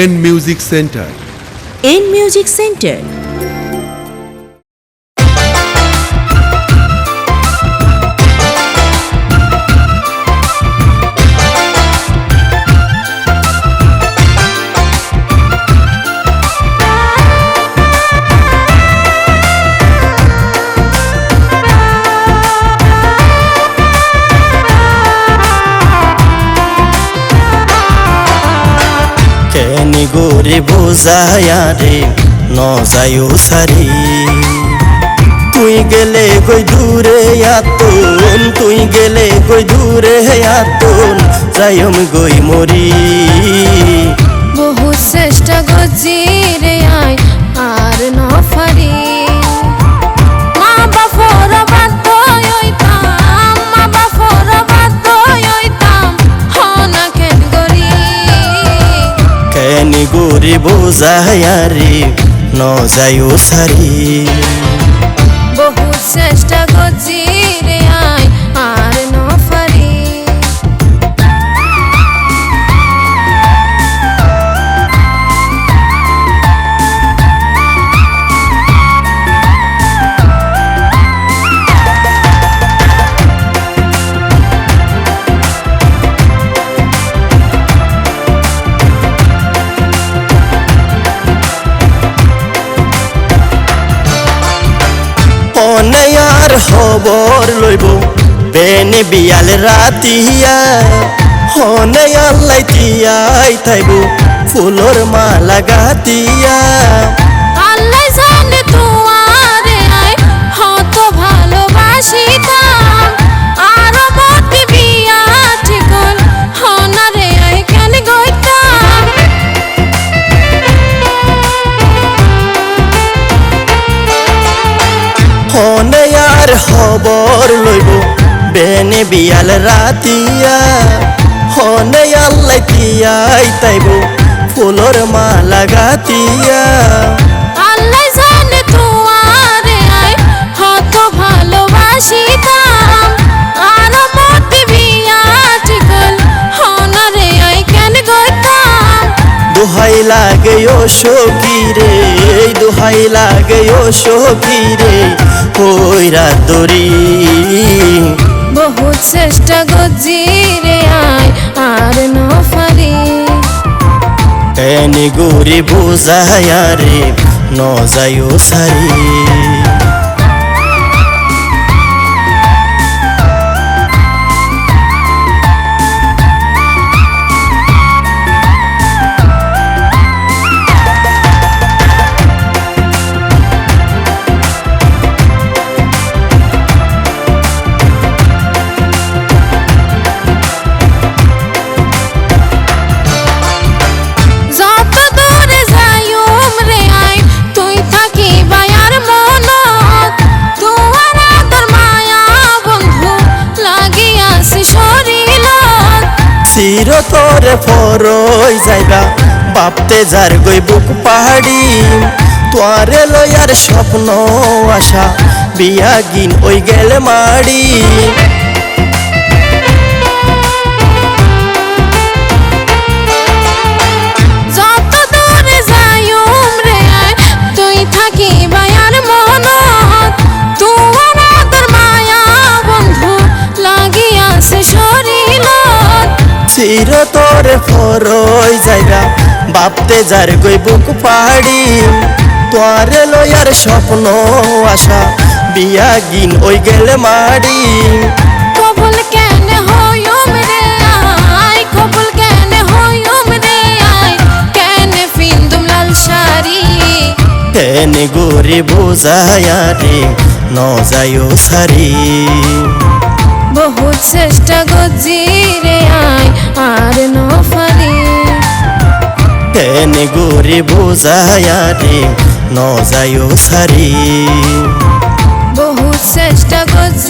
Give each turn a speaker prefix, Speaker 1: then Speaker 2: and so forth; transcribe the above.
Speaker 1: N music centre
Speaker 2: N music centre
Speaker 3: গোরে বোঝায়া রে ন যায়ও সারি। তুই গেলে কই দূরে আতন, তুই গেলে কই দূরে আতন যাইম গই মরি।
Speaker 4: বহু চেষ্টা গজিরে কেনি গোরে
Speaker 3: বোঝায়া ন যায়ও সারি।
Speaker 4: বহু চেষ্টা গজিরে
Speaker 3: অনেয়ার খবর লইব। বেনে বিয়াল রাতিয়া আল্লাই তিয়াই থাইব। ফুলর মালা গাতিয়া খবর লইব। বেনে বিয়াল রাতিয়া হনেয়াল তিয়াই তাইব। ফুলর মালা গাতিয়া। দোহাই লাগে ও এই দোহাই লাগে ও সখীরে কইরা দরি
Speaker 4: বহুত চেষ্টা গজিরে আই আর নফারি
Speaker 3: এনে গুরি বোঝায়া রে ন যায়ো সারি। চির তোরে ফরই যাইবা। বাপতে যার গই বুক পাহাড়ি, তোয়ারে লয়ার স্বপ্ন আশা। বিয়া গিন ওই গেলে মাড়ি। চির তোরে ফরই যাইবা বাপতে যার গই বুক পাহাড়ি। তোয়ারে লয়ার স্বপ্ন আশা বিয়া গিন ওই গেলে মাড়ি
Speaker 4: কবুল কেন হইম রে আই কবুল কেন হইম রে আই কেন ফিন্দুম লাল শাড়ি?
Speaker 3: এনে গোরে বোঝায়া রে ন যায়ও সারি।
Speaker 4: বহুত চেষ্টা গজিরে আই আর নফারি
Speaker 3: এনে গোরে বোঝায়া রে ন যায়ও সারি
Speaker 4: বহুত চেষ্টা গজি